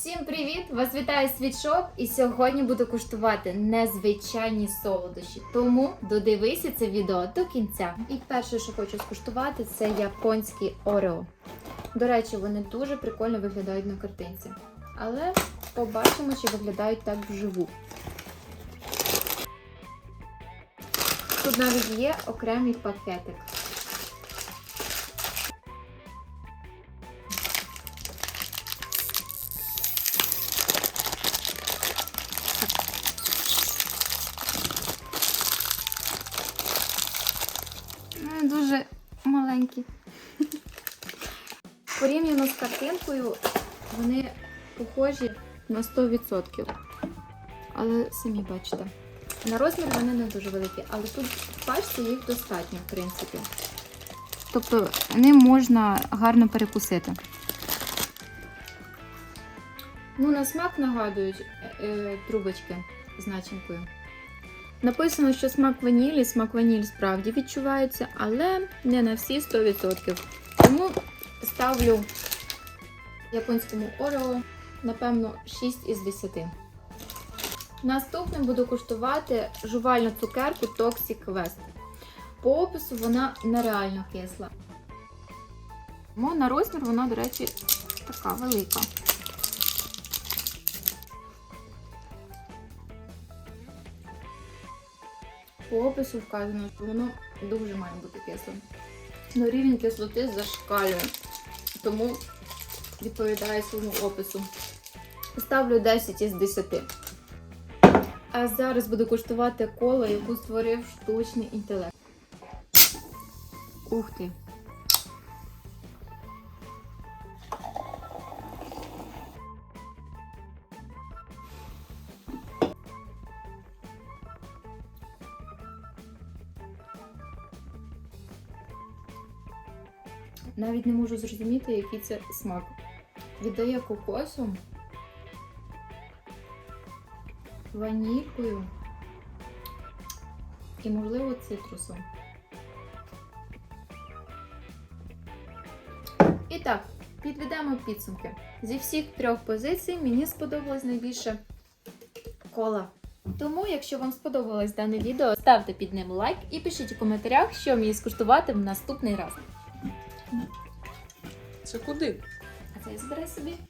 Всім привіт! Вас вітає світшоп і сьогодні буду куштувати незвичайні солодощі. Тому додивися це відео до кінця. І перше, що хочу скуштувати, це японські Орео. До речі, вони дуже прикольно виглядають на картинці. Але побачимо, чи виглядають так вживу. Тут навіть є окремий пакетик. Ну, Дуже маленькі. Порівняно з картинкою, вони похожі на 100%. Але самі бачите. На розмір вони не дуже великі, але тут в пачці їх достатньо, в принципі. Тобто ним можна гарно перекусити. Ну, на смак нагадують е, е, трубочки з начинкою. Написано, що смак ванілі, смак ваніль справді відчувається, але не на всі 100%. Тому ставлю японському Орео, напевно, 6 із 10. Наступним буду куштувати жувальну цукерку Toxic Quest. По опису вона нереально кисла. Тому на розмір вона, до речі, така велика. По опису вказано, що воно дуже має бути кислим. Но рівень кислоти зашкалює, тому відповідає своєму опису. Ставлю 10 із 10. А зараз буду куштувати коло, яку створив штучний інтелект. Ух ти! Навіть не можу зрозуміти, який це смак. Віддає кокосом, ванількою і, можливо, цитрусом. І так, підведемо підсумки. Зі всіх трьох позицій мені сподобалось найбільше кола. Тому, якщо вам сподобалось дане відео, ставте під ним лайк і пишіть у коментарях, що мені скуштувати в наступний раз. Це куди? А це я збирай собі.